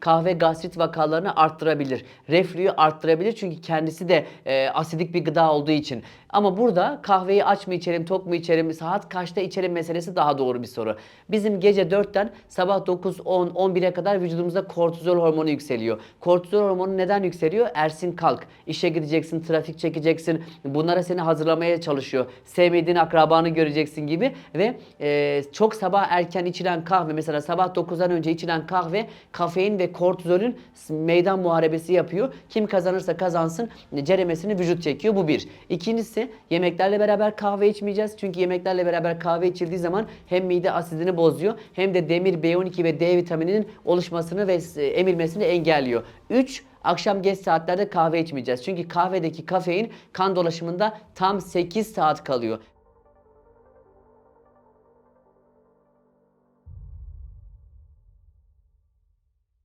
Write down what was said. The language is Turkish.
Kahve gastrit vakalarını arttırabilir. Reflüyü arttırabilir çünkü kendisi de e, asidik bir gıda olduğu için. Ama burada kahveyi aç mı içelim, tok mu içelim, saat kaçta içelim meselesi daha doğru bir soru. Bizim gece 4'ten sabah 9, 10, 11'e kadar vücudumuzda kortizol hormonu yükseliyor. Kortizol hormonu neden yükseliyor? Ersin kalk, işe gideceksin, trafik çekeceksin, bunlara seni hazırlamaya çalışıyor. Sevmediğin akrabanı göreceksin gibi ve e, çok sabah erken içilen kahve mesela sabah 9'dan önce içilen kahve kafein ve kortizolün meydan muharebesi yapıyor. Kim kazanırsa kazansın ceremesini vücut çekiyor. Bu bir. İkincisi yemeklerle beraber kahve içmeyeceğiz. Çünkü yemeklerle beraber kahve içildiği zaman hem mide asidini bozuyor hem de demir, B12 ve D vitamininin oluşmasını ve e, emilmesini engelliyor. 3. Akşam geç saatlerde kahve içmeyeceğiz. Çünkü kahvedeki kafein kan dolaşımında tam 8 saat kalıyor.